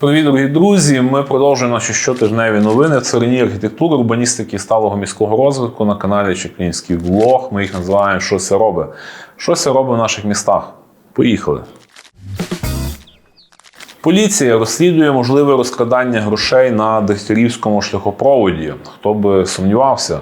Привіт, дорогі друзі! Ми продовжуємо наші щотижневі новини в царині архітектури, урбаністики і сталого міського розвитку на каналі Чеклінський Влог. Ми їх називаємо Що це робить. Що це робить в наших містах? Поїхали. Поліція розслідує можливе розкрадання грошей на Дегтярівському шляхопроводі. Хто би сумнівався,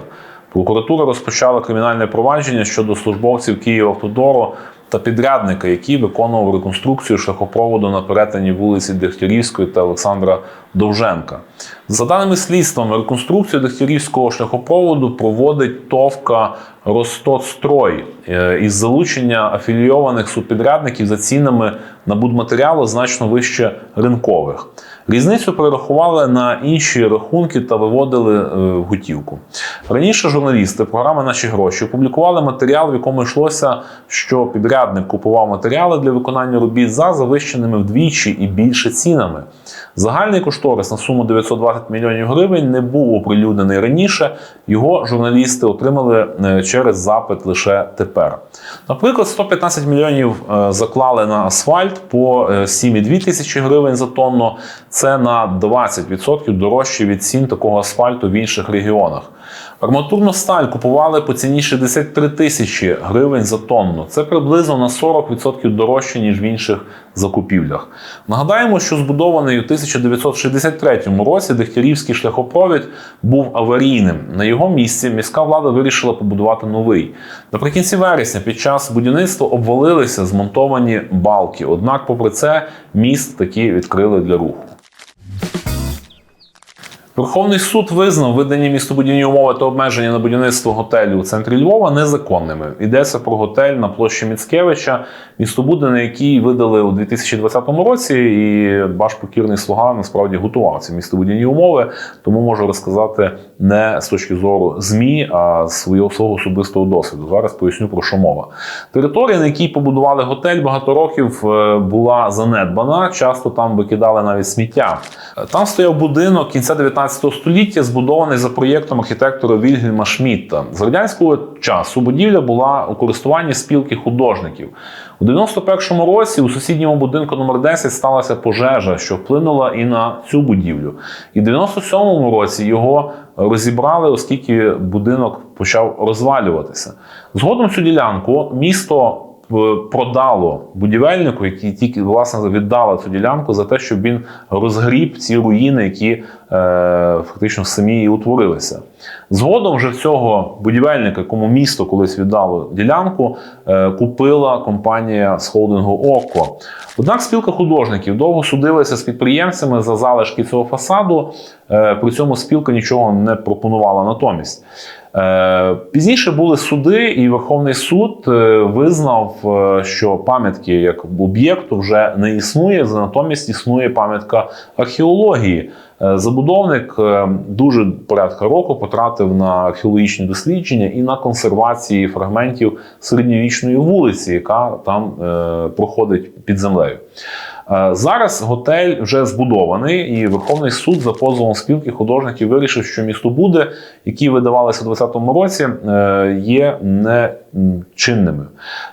прокуратура розпочала кримінальне провадження щодо службовців Київавтодору та підрядника, який виконував реконструкцію шляхопроводу на перетині вулиці Дегтярівської та Олександра Довженка. За даними слідством, реконструкцію Дегтярівського шляхопроводу проводить ТОВКа Ростотстрой е, із залучення афілійованих субпідрядників за цінами на будматеріали значно вище ринкових. Різницю перерахували на інші рахунки та виводили е, в готівку. Раніше журналісти програми Наші гроші опублікували матеріал, в якому йшлося, що підрядник купував матеріали для виконання робіт за завищеними вдвічі і більше цінами. Загальний кошторис на суму 920 мільйонів гривень не був оприлюднений раніше. Його журналісти отримали е, через запит лише тепер. Наприклад, 115 мільйонів е, заклали на асфальт по е, 7,2 тисячі гривень за тонну. Це на 20% дорожче від цін такого асфальту в інших регіонах. Арматурну сталь купували по ціні 63 тисячі гривень за тонну. Це приблизно на 40% дорожче, ніж в інших закупівлях. Нагадаємо, що збудований у 1963 році Дегтярівський шляхопровід був аварійним. На його місці міська влада вирішила побудувати новий. Наприкінці вересня під час будівництва обвалилися змонтовані балки. Однак, попри це, міст таки відкрили для руху. Верховний суд визнав видані містобудівні умови та обмеження на будівництво готелю у центрі Львова незаконними. Йдеться про готель на площі Міцкевича, містобудини, який видали у 2020 році, і ваш покірний слуга насправді готував ці містобудівні умови, тому можу розказати не з точки зору ЗМІ, а з свого особистого досвіду. Зараз поясню про що мова. Територія, на якій побудували готель, багато років е, була занедбана. Часто там викидали навіть сміття. Е, Там стояв будинок кінця 19 століття, збудований за проєктом архітектора Вільгельма Шмітта. З радянського часу будівля була у користуванні спілки художників. У 91-му році у сусідньому будинку номер 10 сталася пожежа, що вплинула і на цю будівлю. І в 97-му році його розібрали, оскільки будинок почав розвалюватися. Згодом цю ділянку місто продало будівельнику, який тільки власне віддала цю ділянку за те, щоб він розгріб ці руїни, які е, фактично самі і утворилися. Згодом вже цього будівельника, якому місто колись віддало ділянку, е, купила компанія з холдингу ОКО. Однак спілка художників довго судилася з підприємцями за залишки цього фасаду. Е, При цьому спілка нічого не пропонувала натомість. Е, Пізніше були суди, і Верховний суд е, визнав, е, що пам'ятки як об'єкту вже не існує, натомість існує пам'ятка археології. Забудовник дуже порядка року потратив на археологічні дослідження і на консервації фрагментів середньовічної вулиці, яка там проходить під землею. Е, Зараз готель вже збудований, і Верховний суд за позовом спілки художників вирішив, що місто буде, які видавалися у 2020 році, є є нечинними.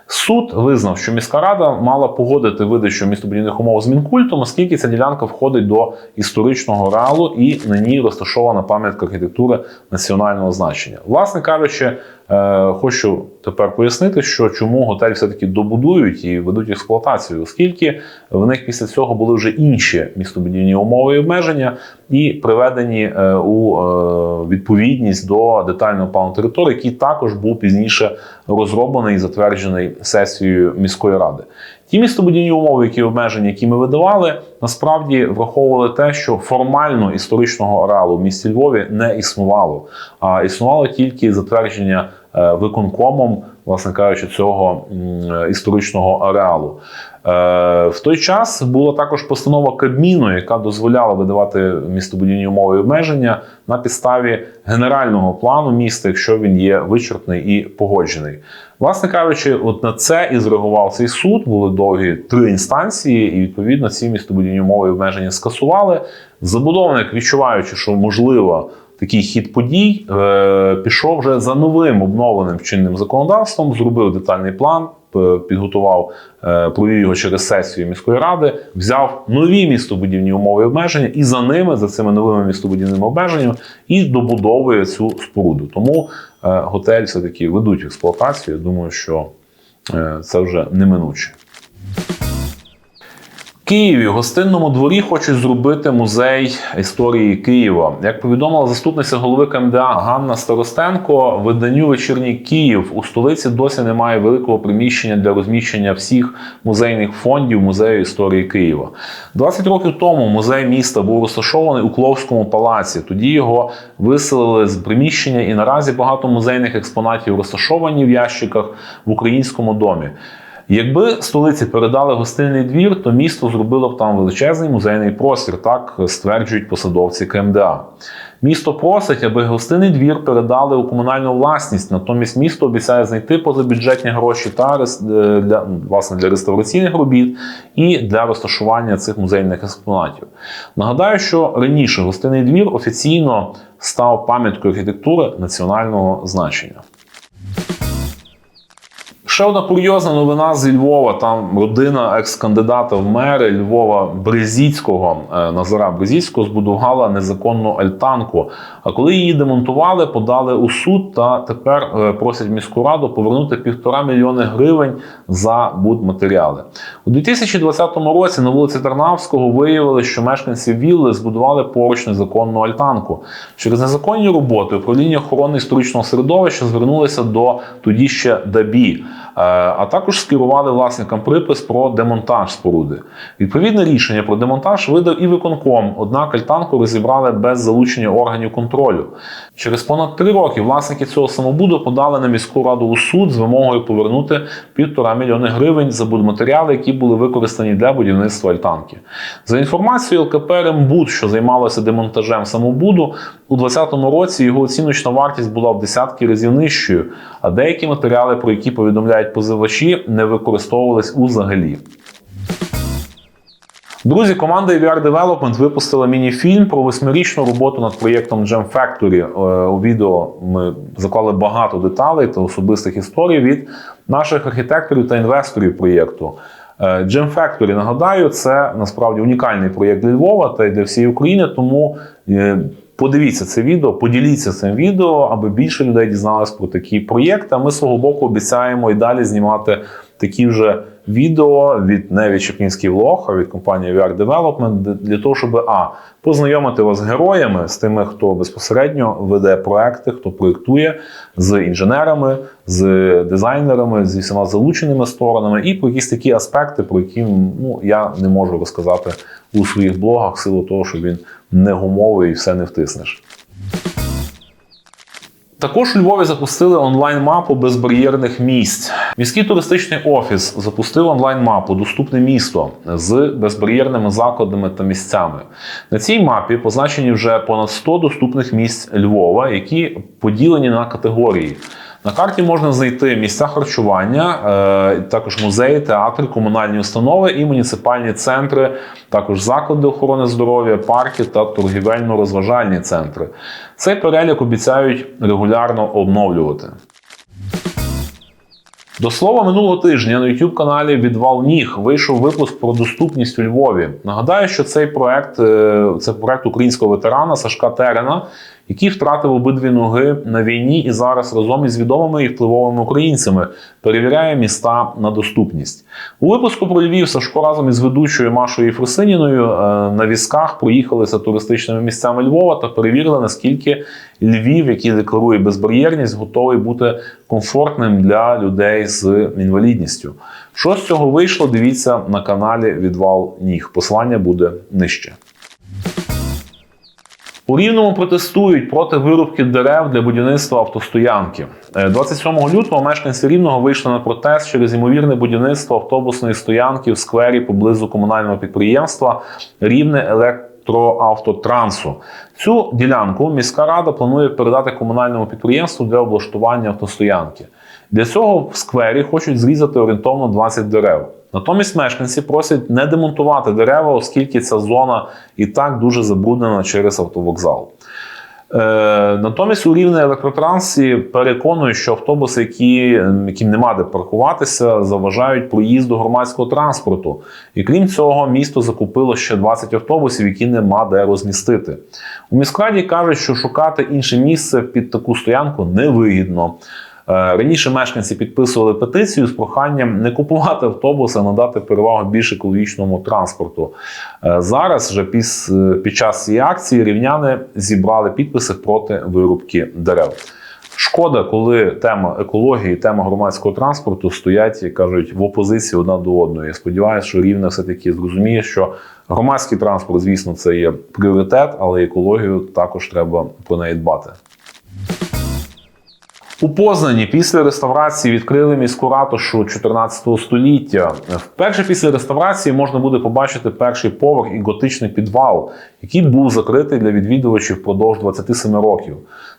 Суд визнав, що міська рада мала погодити видачу містобудівних умов з Мінкультом, оскільки ця ділянка входить до історичного реалу і на ній розташована пам'ятка архітектури національного значення. Власне кажучи, е, хочу тепер пояснити, що чому готель все-таки добудують і ведуть експлуатацію, оскільки в них після цього були вже інші містобудівні умови і обмеження, і приведені е, у е, відповідність до детального плану території, який також був пізніше розроблений і затверджений сесією міської ради. Ті містобудівні умови, які обмежені, які ми видавали, насправді враховували те, що формально історичного ареалу в місті Львові не існувало, а існувало тільки затвердження е, виконкомом, власне кажучи, цього історичного ареалу. Е, В той час була також постанова Кабміну, яка дозволяла видавати містобудівні умови і обмеження на підставі генерального плану міста, якщо він є вичерпний і погоджений. Власне кажучи, от на це і зреагував цей суд. Були довгі три інстанції, і відповідно ці містобудівні умови і обмеження скасували. Забудовник, відчуваючи, що можливо такий хід подій, е, пішов вже за новим обновленим чинним законодавством, зробив детальний план, підготував, е, провів його через сесію міської ради, взяв нові містобудівні умови і обмеження, і за ними, за цими новими містобудівними обмеженнями, і добудовує цю споруду. Тому е, готель все-таки ведуть в експлуатацію. Я думаю, що е, це вже неминуче. Києві в гостинному дворі хочуть зробити музей історії Києва. Як повідомила заступниця голови КМДА Ганна Старостенко, виданню вечірній Київ у столиці досі немає великого приміщення для розміщення всіх музейних фондів музею історії Києва. 20 років тому музей міста був розташований у Кловському палаці. Тоді його виселили з приміщення, і наразі багато музейних експонатів розташовані в ящиках в українському домі. Якби столиці передали гостинний двір, то місто зробило б там величезний музейний простір, так стверджують посадовці КМДА. Місто просить, аби гостинний двір передали у комунальну власність. Натомість місто обіцяє знайти позабюджетні гроші та е, для власне для реставраційних робіт і для розташування цих музейних експонатів. Нагадаю, що раніше гостинний двір офіційно став пам'яткою архітектури національного значення. Ще одна курйозна новина з Львова. Там родина екс-кандидата в мери Львова Брезіцького е, Назара Брезіцького збудувала незаконну альтанку. А коли її демонтували, подали у суд та тепер е, просять міську раду повернути півтора мільйони гривень за будматеріали. У 2020 році на вулиці Тарнавського виявили, що мешканці вілли збудували поруч незаконну альтанку. Через незаконні роботи управління охорони історичного середовища звернулися до тоді ще ДАБІ. Е, а також скерували власникам припис про демонтаж споруди. Відповідне рішення про демонтаж видав і виконком, однак альтанку розібрали без залучення органів контролю. Через понад три роки власники цього самобуду подали на міську раду у суд з вимогою повернути півтора мільйони гривень за будматеріали, які були використані для будівництва альтанки. За інформацією ЛКП «Рембуд», що займалося демонтажем самобуду, у 2020 році його оціночна вартість була в десятки разів нижчою, а деякі матеріали, про які повідомляють позивачі, не використовувались взагалі. Друзі, команда AVR Development випустила міні-фільм про восьмирічну роботу над проєктом Gem Factory. Е, У відео ми заклали багато деталей та особистих історій від наших архітекторів та інвесторів проєкту. Е, Gem Factory, нагадаю, це насправді унікальний проєкт для Львова та й для всієї України. Тому е, подивіться це відео, поділіться цим відео, аби більше людей дізналось про такі проєкти. А ми з свого боку обіцяємо і далі знімати такі вже відео від не від Чепінський влог, а від компанії VR Development для того, щоб а познайомити вас з героями, з тими, хто безпосередньо веде проекти, хто проєктує з інженерами, з дизайнерами, зі всіма залученими сторонами, і про якісь такі аспекти, про які ну, я не можу розказати у своїх блогах, в силу того, що він не гумовий і все не втиснеш. Також у Львові запустили онлайн-мапу безбар'єрних місць. Міський туристичний офіс запустив онлайн-мапу Доступне місто з безбар'єрними закладами та місцями. На цій мапі позначені вже понад 100 доступних місць Львова, які поділені на категорії. На карті можна знайти місця харчування, е, також музеї, театри, комунальні установи і муніципальні центри, також заклади охорони здоров'я, парки та торгівельно-розважальні центри. Цей перелік обіцяють регулярно обновлювати. До слова, минулого тижня на youtube каналі Відвал Ніг вийшов випуск про доступність у Львові. Нагадаю, що цей проект е, це проект українського ветерана Сашка Терена, який втратив обидві ноги на війні і зараз разом із відомими і впливовими українцями перевіряє міста на доступність. У випуску про Львів Сашко разом із ведучою Машою Єфросиніною е, на візках проїхалися туристичними місцями Львова та перевірили, наскільки Львів, який декларує безбар'єрність, готовий бути комфортним для людей з інвалідністю. Що з цього вийшло? Дивіться на каналі Відвал Ніг. Посилання буде нижче. У Рівному протестують проти вирубки дерев для будівництва автостоянки. Е, 27 лютого мешканці Рівного вийшли на протест через ймовірне будівництво автобусної стоянки в сквері поблизу комунального підприємства Рівне електроавтотрансу. Цю ділянку міська рада планує передати комунальному підприємству для облаштування автостоянки. Для цього в сквері хочуть зрізати орієнтовно 20 дерев. Натомість мешканці просять не демонтувати дерева, оскільки ця зона і так дуже забруднена через автовокзал. Е, натомість у рівне електротрансі переконує, що автобуси, які, яким нема де паркуватися, заважають проїзду громадського транспорту. І крім цього, місто закупило ще 20 автобусів, які нема де розмістити. У міськраді кажуть, що шукати інше місце під таку стоянку невигідно. Е, Раніше мешканці підписували петицію з проханням не купувати автобуси, а надати перевагу більш екологічному транспорту. Е, Зараз вже е, під час цієї акції рівняни зібрали підписи проти вирубки дерев. Шкода, коли тема екології, тема громадського транспорту стоять, як кажуть, в опозиції одна до одної. Я сподіваюся, що рівне все-таки зрозуміє, що громадський транспорт, звісно, це є пріоритет, але екологію також треба про неї дбати. У Познані після реставрації відкрили міську ратушу 14 століття. Вперше після реставрації можна буде побачити перший поверх і готичний підвал, який був закритий для відвідувачів впродовж 27 років.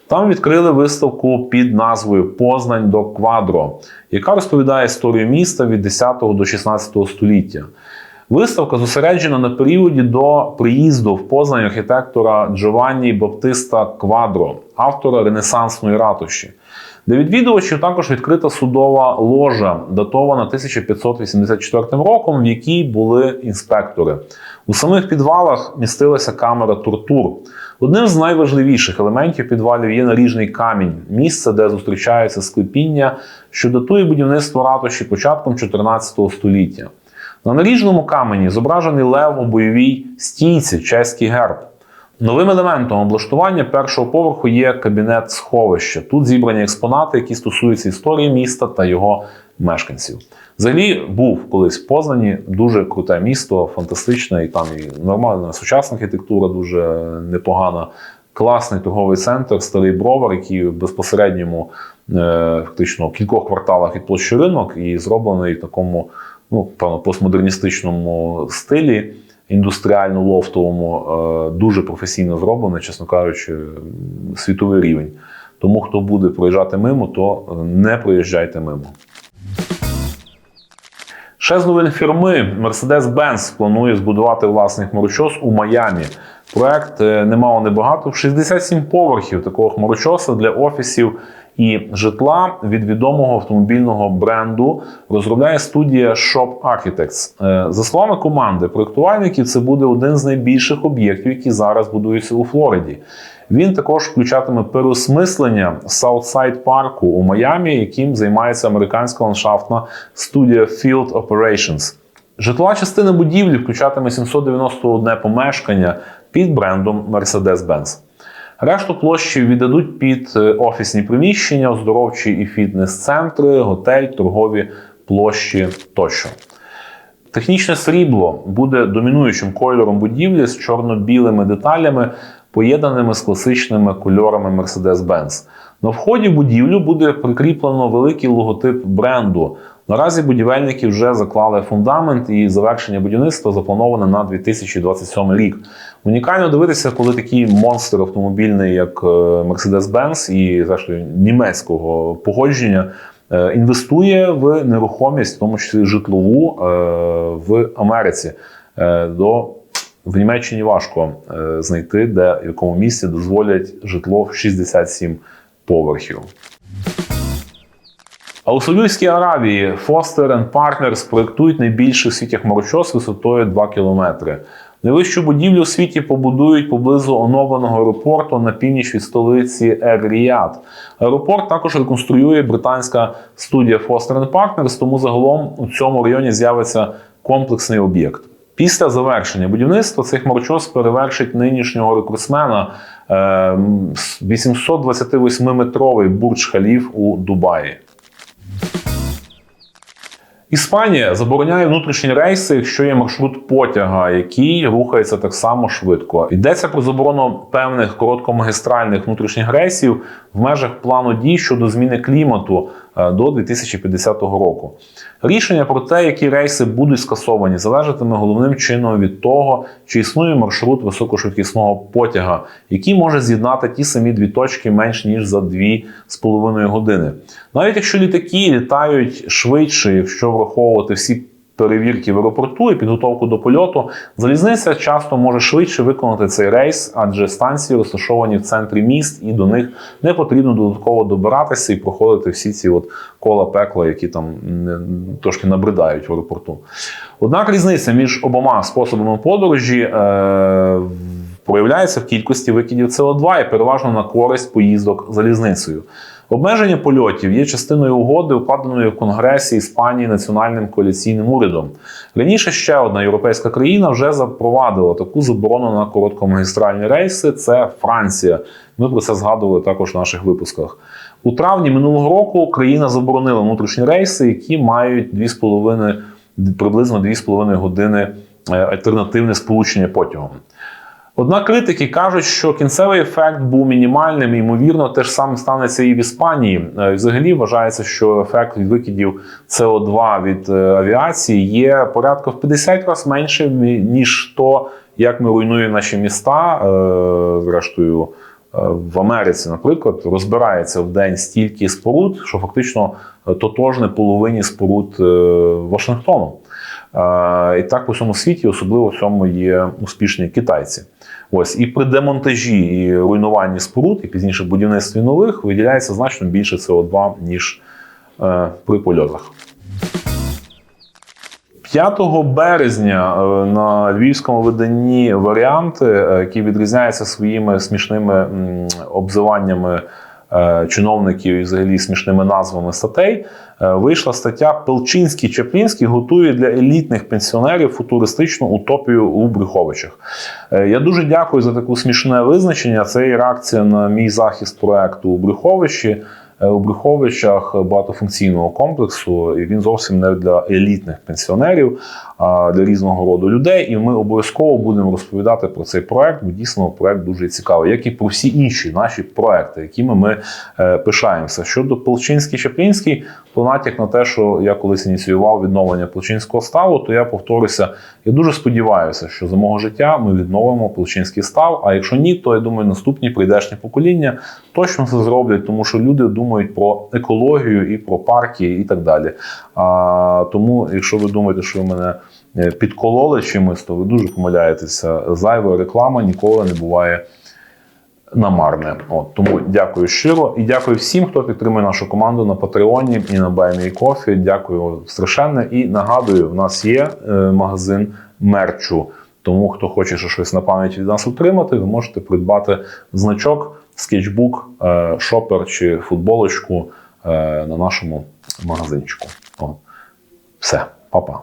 Там відкрили виставку під назвою Познань до Квадро, яка розповідає історію міста від 10 до 16 століття. Виставка зосереджена на періоді до приїзду в Познань архітектора Джованні Баптиста Квадро, автора Ренесансної ратуші. Для відвідувачів також відкрита судова ложа, датована 1584 роком, в якій були інспектори. У самих підвалах містилася камера тортур. Одним з найважливіших елементів підвалів є наріжний камінь, місце, де зустрічаються склепіння, що датує будівництво ратуші початком 14 століття. На наріжному камені зображений лев у бойовій стійці, чеський герб. Новим елементом облаштування першого поверху є кабінет сховища. Тут зібрані експонати, які стосуються історії міста та його мешканців. Взагалі був колись в Познані дуже круте місто, фантастичне, і там і нормальна сучасна архітектура, дуже непогана. Класний торговий центр, старий бровар, який в безпосередньому е, фактично в кількох кварталах від площі ринок, і зроблений в такому ну, постмодерністичному стилі індустріально-лофтовому, е, дуже професійно зроблено, чесно кажучи, світовий рівень. Тому хто буде проїжджати мимо, то не проїжджайте мимо. Ще з новин фірми Mercedes-Benz планує збудувати власний хмарочос у Майамі. Проект е, немало небагато, 67 поверхів такого хмарочоса для офісів і житла від відомого автомобільного бренду розробляє студія Shop Architects. Е, За словами команди проєктувальників, це буде один з найбільших об'єктів, які зараз будуються у Флориді. Він також включатиме переосмислення Саутсайд парку у Майамі, яким займається американська ландшафтна студія Field Operations. Житлова частина будівлі включатиме 791 помешкання під брендом Mercedes-Benz. Решту площі віддадуть під е, офісні приміщення, оздоровчі і фітнес-центри, готель, торгові площі тощо. Технічне срібло буде домінуючим кольором будівлі з чорно-білими деталями, поєднаними з класичними кольорами Mercedes-Benz. На вході в будівлю буде прикріплено великий логотип бренду. Наразі будівельники вже заклали фундамент і завершення будівництва заплановане на 2027 рік. Унікально дивитися, коли такий монстр автомобільний, як е, Mercedes-Benz і зрештою німецького походження, е, інвестує в нерухомість, в тому числі житлову е, в Америці. До в Німеччині важко знайти, де в якому місці дозволять житло в 67 поверхів. А у Саудівській Аравії Foster Partners проєктують найбільший у світі хмарочос висотою 2 кілометри. Найвищу будівлю у світі побудують поблизу оновленого аеропорту на північ від столиці Ер-Ріад. Аеропорт також реконструює британська студія Foster Partners, тому загалом у цьому районі з'явиться комплексний об'єкт. Після завершення будівництва цей хмарочос перевершить нинішнього рекордсмена 828-метровий бурдж халіф у Дубаї. Іспанія забороняє внутрішні рейси, якщо є маршрут потяга, який рухається так само швидко. Йдеться про заборону певних короткомагістральних внутрішніх рейсів в межах плану дій щодо зміни клімату до 2050 року. Рішення про те, які рейси будуть скасовані, залежатиме головним чином від того, чи існує маршрут високошвидкісного потяга, який може з'єднати ті самі дві точки менш ніж за 2,5 години. Навіть якщо літаки літають швидше, якщо враховувати всі перевірки в аеропорту і підготовку до польоту, залізниця часто може швидше виконати цей рейс, адже станції розташовані в центрі міст, і до них не потрібно додатково добиратися і проходити всі ці от кола пекла, які там не- трошки набридають в аеропорту. Однак різниця між обома способами подорожі е, проявляється в кількості викидів СО2 і переважно на користь поїздок залізницею. Обмеження польотів є частиною угоди, укладеної в Конгресі Іспанії національним коаліційним урядом. Раніше ще одна європейська країна вже запровадила таку заборону на короткомагістральні рейси. Це Франція. Ми про це згадували також в наших випусках. У травні минулого року країна заборонила внутрішні рейси, які мають 2,5 приблизно 2,5 години е, альтернативне сполучення потягом. Однак критики кажуть, що кінцевий ефект був мінімальним, і, ймовірно, те ж саме станеться і в Іспанії. Е, Взагалі вважається, що ефект від викидів СО2 від е, авіації є порядка в 50 разів меншим, ніж то, як ми руйнуємо наші міста. Е, Зрештою, в Америці, наприклад, розбирається в день стільки споруд, що фактично тотожне половині споруд Вашингтону. І так по всьому світі, особливо в цьому є успішні китайці. Ось і при демонтажі і руйнуванні споруд, і пізніше будівництві нових виділяється значно більше СО2, ніж е, при польотах. 5 березня е, на львівському виданні варіанти, е, які відрізняються своїми смішними обзиваннями чиновників і взагалі смішними назвами статей, е, вийшла стаття Пелчинський Чаплінський готує для елітних пенсіонерів футуристичну утопію у Брюховичах. Е, Я дуже дякую за таке смішне визначення. Це і реакція на мій захист проекту у Брюховичі. Е, У Брюховичах багатофункційного комплексу, і він зовсім не для елітних пенсіонерів, а для різного роду людей. І ми обов'язково будемо розповідати про цей проект, бо дійсно проект дуже цікавий, як і про всі інші наші проекти, якими ми е, пишаємося. Щодо Полчинський Чаплінський, то натяк на те, що я колись ініціював відновлення Полчинського ставу, то я повторюся. Я дуже сподіваюся, що за мого життя ми відновимо Полчинський став. А якщо ні, то я думаю, наступні прийдешні покоління точно це зроблять, тому що люди думають про екологію і про парки і так далі. А, тому, якщо ви думаєте, що ви мене е, підкололи чимось, то ви дуже помиляєтеся. Зайва реклама ніколи не буває намарне. От тому дякую щиро і дякую всім, хто підтримує нашу команду на Патреоні і на BuyMeCoffee. Дякую страшенне. І нагадую, в нас є е, магазин мерчу. Тому хто хоче щось на пам'ять від нас отримати, ви можете придбати значок, скетчбук, е, шопер чи футболочку е, на нашому магазинчику. О, все, па-па.